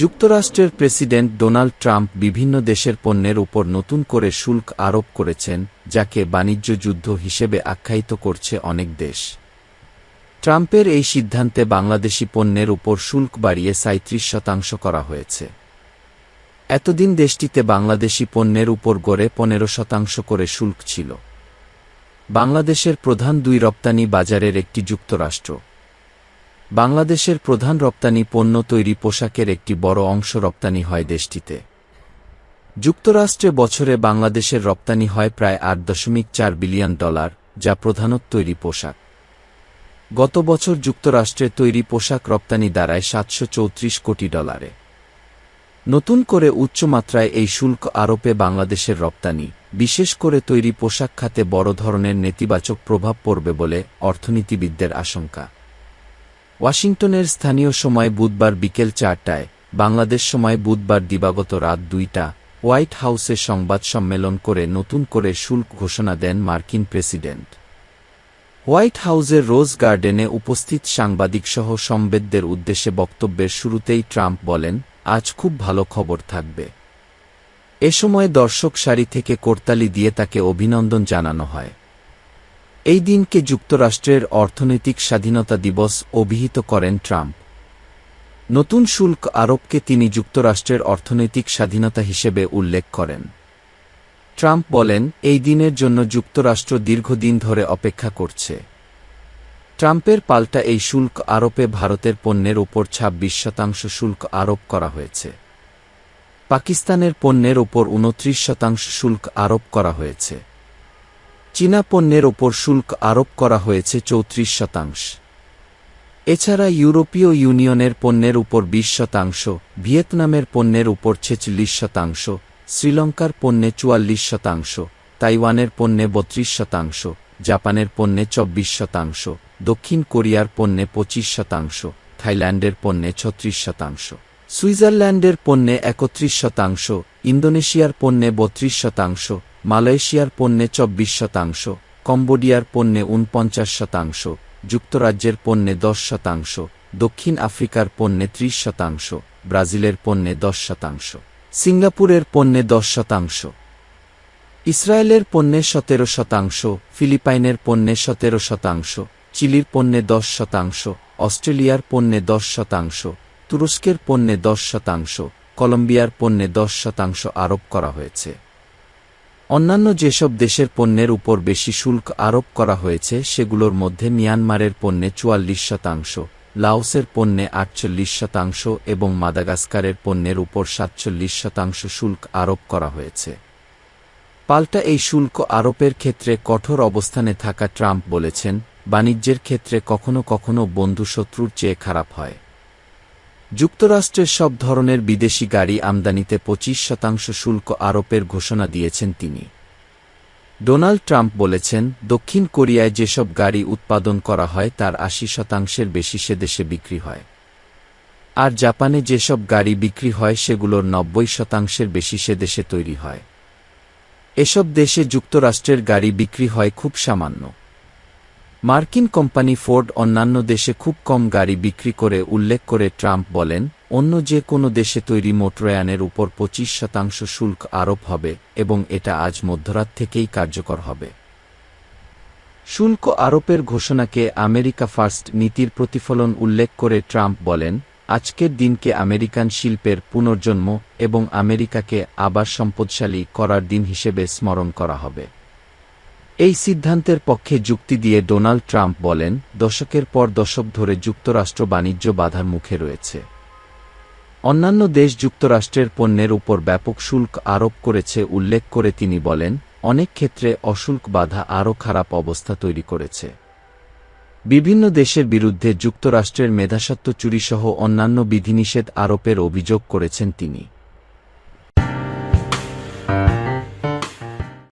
যুক্তরাষ্ট্রের president Donald Trump বিভিন্ন দেশের পণ্যের উপর নতুন করে শুল্ক আরোপ করেছেন, যাকে বাণিজ্য যুদ্ধ হিসেবে আখ্যায়িত করছে অনেক দেশ। ট্রাম্পের এই সিদ্ধান্তে বাংলাদেশি পণ্যের উপর শুল্ক বাড়িয়ে সাঁত্রিশ শতাংশ করা হয়েছে। এতদিন দেশটিতে বাংলাদেশি পণ্যের উপর গড়ে পনেরো শতাংশ করে শুল্ক ছিল। বাংলাদেশের প্রধান দুই রপ্তানি বাজারের একটি যুক্তরাষ্ট্র। বাংলাদেশের প্রধান রপ্তানি পণ্য তৈরি পোশাকের একটি বড় অংশ রপ্তানি হয় দেশটিতে। যুক্তরাষ্ট্রে বছরে বাংলাদেশের রপ্তানি হয় প্রায় আট দশমিক চার বিলিয়ন ডলার, যা প্রধানত তৈরি পোশাক। গত বছর যুক্তরাষ্ট্রে তৈরি পোশাক রপ্তানি দাঁড়ায় সাতশো চৌত্রিশ কোটি ডলারে। নতুন করে উচ্চমাত্রায় এই শুল্ক আরোপে বাংলাদেশের রপ্তানি, বিশেষ করে তৈরি পোশাক খাতে বড় ধরনের নেতিবাচক প্রভাব পড়বে বলে অর্থনীতিবিদদের আশঙ্কা। ওয়াশিংটনের স্থানীয় সময় বুধবার বিকেল চারটায়, বাংলাদেশ সময় বুধবার দিবাগত রাত দুইটা, হোয়াইট হাউসে সংবাদ সম্মেলন করে নতুন করে শুল্ক ঘোষণা দেন মার্কিন প্রেসিডেন্ট। হোয়াইট হাউসের রোজ গার্ডেনে উপস্থিত সাংবাদিকসহ সম্বেদদের উদ্দেশ্যে বক্তব্যের শুরুতেই ট্রাম্প বলেন, আজ খুব ভালো খবর থাকবে। এ সময় দর্শক সারি থেকে করতালি দিয়ে তাকে অভিনন্দন জানানো হয়। এই দিনকে যুক্তরাষ্ট্রের অর্থনৈতিক স্বাধীনতা দিবস অভিহিত করেন ট্রাম্প। নতুন শুল্ক আরোপকে তিনি যুক্তরাষ্ট্রের অর্থনৈতিক স্বাধীনতা হিসেবে উল্লেখ করেন। ট্রাম্প বলেন, এই দিনের জন্য যুক্তরাষ্ট্র দীর্ঘদিন ধরে অপেক্ষা করছে। ট্রাম্পের পাল্টা এই শুল্ক আরোপে ভারতের পণ্যের ওপর ছাব্বিশ শতাংশ শুল্ক আরোপ করা হয়েছে। পাকিস্তানের পণ্যের ওপর উনত্রিশ শতাংশ শুল্ক আরোপ করা হয়েছে। চীনা পণ্যের ওপর শুল্ক আরোপ করা হয়েছে চৌত্রিশ শতাংশ। এছাড়া ইউরোপীয় ইউনিয়নের পণ্যের উপর বিশ শতাংশ, ভিয়েতনামের পণ্যের উপর ছেচল্লিশ শতাংশ, শ্রীলঙ্কার পণ্যে চুয়াল্লিশ শতাংশ, তাইওয়ানের পণ্যে বত্রিশ শতাংশ, জাপানের পণ্যে চব্বিশ শতাংশ, দক্ষিণ কোরিয়ার পণ্যে পঁচিশ শতাংশ, থাইল্যান্ডের পণ্যে ছত্রিশ শতাংশ, সুইজারল্যান্ডের পণ্যে একত্রিশ শতাংশ, ইন্দোনেশিয়ার পণ্যে বত্রিশ শতাংশ মালয়েশিয়ার পণ্যে চব্বিশ শতাংশ, কম্বোডিয়ার পণ্যে উনপঞ্চাশ শতাংশ, যুক্তরাজ্যের পণ্যে দশ শতাংশ, দক্ষিণ আফ্রিকার পণ্যে ত্রিশ শতাংশ, ব্রাজিলের পণ্যে দশ শতাংশ, সিঙ্গাপুরের পণ্যে দশ শতাংশ, ইসরায়েলের পণ্যে সতেরো শতাংশ, ফিলিপাইনের পণ্যে সতেরো শতাংশ, চিলির পণ্যে দশ শতাংশ, অস্ট্রেলিয়ার পণ্যে দশ শতাংশ, তুরস্কের পণ্যে দশ শতাংশ, কলম্বিয়ার পণ্যে দশ শতাংশ আরোপ করা হয়েছে। অন্যান্য যেসব দেশের পণ্যের উপর বেশি শুল্ক আরোপ করা হয়েছে, সেগুলোর মধ্যে মিয়ানমারের পণ্যে চুয়াল্লিশ শতাংশ, লাওসের পণ্যে আটচল্লিশ শতাংশ এবং মাদাগাস্কারের পণ্যের উপর সাতচল্লিশ শতাংশ শুল্ক আরোপ করা হয়েছে। পাল্টা এই শুল্ক আরোপের ক্ষেত্রে কঠোর অবস্থানে থাকা ট্রাম্প বলেছেন, বাণিজ্যের ক্ষেত্রে কখনো কখনো বন্ধু শত্রুর চেয়ে খারাপ হয়। যুক্তরাষ্ট্রের সব ধরনের বিদেশি গাড়ি আমদানিতে পঁচিশ শতাংশ শুল্ক আরোপের ঘোষণা দিয়েছেন তিনি। ডোনাল্ড ট্রাম্প বলেছেন, দক্ষিণ কোরিয়ায় যেসব গাড়ি উৎপাদন করা হয় তার আশি শতাংশের বেশি সে দেশে বিক্রি হয়। আর জাপানে যেসব গাড়ি বিক্রি হয় সেগুলোর নব্বই শতাংশের বেশি সে দেশে তৈরি হয়। এসব দেশে যুক্তরাষ্ট্রের গাড়ি বিক্রি হয় খুব সামান্য। মার্কিন কোম্পানি ফোর্ড অন্যান্য দেশে খুব কম গাড়ি বিক্রি করে উল্লেখ করে ট্রাম্প বলেন, অন্য যে কোনো দেশে তৈরি মোটরয়ানের উপর পঁচিশ শতাংশ শুল্ক আরোপ হবে এবং এটা আজ মধ্যরাত থেকেই কার্যকর হবে। শুল্ক আরোপের ঘোষণাকে আমেরিকা ফার্স্ট নীতির প্রতিফলন উল্লেখ করে ট্রাম্প বলেন, আজকের দিনকে আমেরিকান শিল্পের পুনর্জন্ম এবং আমেরিকাকে আবার সম্পদশালী করার দিন হিসেবে স্মরণ করা হবে। এই সিদ্ধান্তের পক্ষে যুক্তি দিয়ে ডোনাল্ড ট্রাম্প বলেন, দশকের পর দশক ধরে যুক্তরাষ্ট্র বাণিজ্য বাধার মুখে রয়েছে। অন্যান্য দেশ যুক্তরাষ্ট্রের পণ্যের উপর ব্যাপক শুল্ক আরোপ করেছে উল্লেখ করে তিনি বলেন, অনেক ক্ষেত্রে অশুল্ক বাধা আরও খারাপ অবস্থা তৈরি করেছে। বিভিন্ন দেশের বিরুদ্ধে যুক্তরাষ্ট্রের মেধাসত্ব চুরিসহ অন্যান্য বিধিনিষেধ আরোপের অভিযোগ করেছেন তিনি।